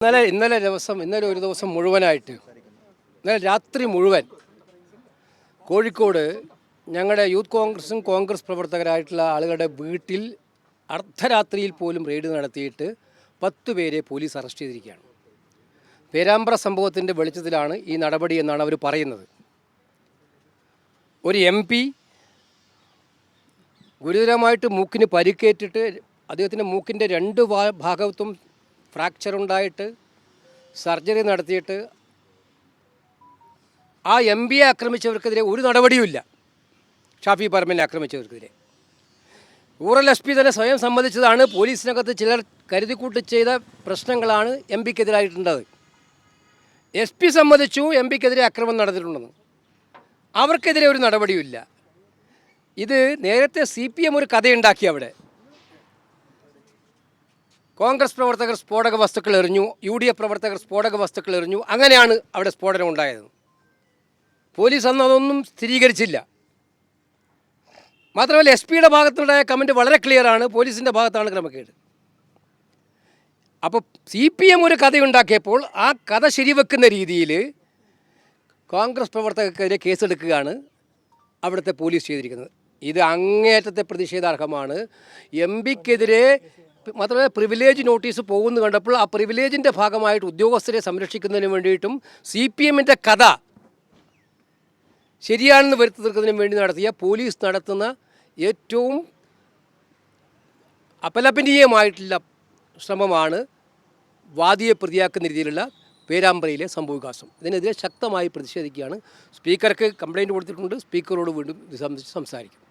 ഇന്നലെ ഇന്നലെ ദിവസം ഇന്നലെ ഒരു ദിവസം മുഴുവനായിട്ട് ഇന്നലെ രാത്രി മുഴുവൻ കോഴിക്കോട് ഞങ്ങളുടെ യൂത്ത് കോൺഗ്രസും കോൺഗ്രസ് പ്രവർത്തകരായിട്ടുള്ള ആളുകളുടെ വീട്ടിൽ അർദ്ധരാത്രിയിൽ പോലും റെയ്ഡ് നടത്തിയിട്ട് പത്ത് പേരെ പോലീസ് അറസ്റ്റ് ചെയ്തിരിക്കുകയാണ്. പേരാമ്പ്ര സംഭവത്തിന്റെ വെളിച്ചത്തിലാണ് ഈ നടപടി എന്നാണ് അവർ പറയുന്നത്. ഒരു എം പി ഗുരുതരമായിട്ട് മൂക്കിന് പരിക്കേറ്റിട്ട് അദ്ദേഹത്തിന്റെ മൂക്കിന്റെ രണ്ട് ഭാഗത്തും ഫ്രാക്ചർ ഉണ്ടായിട്ട് സർജറി നടത്തിയിട്ട് ആ എം പിയെ ആക്രമിച്ചവർക്കെതിരെ ഒരു നടപടിയുമില്ല. ഷാഫി പറമ്പിനെ ആക്രമിച്ചവർക്കെതിരെ. റൂറൽ എസ് പി തന്നെ സ്വയം സമ്മതിച്ചതാണ്. പോലീസിനകത്ത് ചിലർ കരുതിക്കൂട്ട് ചെയ്ത പ്രശ്നങ്ങളാണ് എം പിക്കെതിരായിട്ടുള്ളത് എസ് പി സമ്മതിച്ചു എം പിക്കെതിരെ അക്രമം നടന്നിട്ടുണ്ടെന്ന്. അവർക്കെതിരെ ഒരു നടപടിയുമില്ല. ഇത് നേരത്തെ സി പി എം ഒരു കഥയുണ്ടാക്കി അവിടെ. കോൺഗ്രസ് പ്രവർത്തകർ സ്ഫോടക വസ്തുക്കൾ എറിഞ്ഞു യു ഡി എഫ് പ്രവർത്തകർ സ്ഫോടക വസ്തുക്കൾ എറിഞ്ഞു. അങ്ങനെയാണ് അവിടെ സ്ഫോടനം ഉണ്ടായത്. പോലീസ് അന്ന് അതൊന്നും സ്ഥിരീകരിച്ചില്ല. മാത്രമല്ല എസ് പിയുടെ ഭാഗത്തുണ്ടായ കമന്റ് വളരെ ക്ലിയറാണ് പോലീസിന്റെ ഭാഗത്താണ് ക്രമക്കേട്. അപ്പോൾ സി പി എം ഒരു കഥയുണ്ടാക്കിയപ്പോൾ ആ കഥ ശരിവെക്കുന്ന രീതിയിൽ കോൺഗ്രസ് പ്രവർത്തകർക്കെതിരെ കേസെടുക്കുകയാണ് അവിടുത്തെ പോലീസ് ചെയ്തിരിക്കുന്നത്. ഇത് അങ്ങേയറ്റത്തെ പ്രതിഷേധാർഹമാണ്. എം പിക്കെതിരെ മാത്രമല്ല പ്രിവിലേജ് നോട്ടീസ് പോകുന്നു കണ്ടപ്പോൾ ആ പ്രിവിലേജിന്റെ ഭാഗമായിട്ട് ഉദ്യോഗസ്ഥരെ സംരക്ഷിക്കുന്നതിന് വേണ്ടിയിട്ടും സി പി എമ്മിന്റെ കഥ ശരിയാണെന്ന് വരുത്തി തീർക്കുന്നതിന് വേണ്ടി നടത്തിയ പോലീസ് നടത്തുന്ന ഏറ്റവും അപലപനീയമായിട്ടുള്ള ശ്രമമാണ് വാദിയെ പ്രതിയാക്കുന്ന രീതിയിലുള്ള പേരാമ്പ്രയിലെ സംഭവവികാസം. ഇതിനെതിരെ ശക്തമായി പ്രതിഷേധിക്കുകയാണ്. സ്പീക്കർക്ക് കംപ്ലൈന്റ് കൊടുത്തിട്ടുണ്ട്. സ്പീക്കറോട് വീണ്ടും ഇത് സംബന്ധിച്ച് സംസാരിക്കും.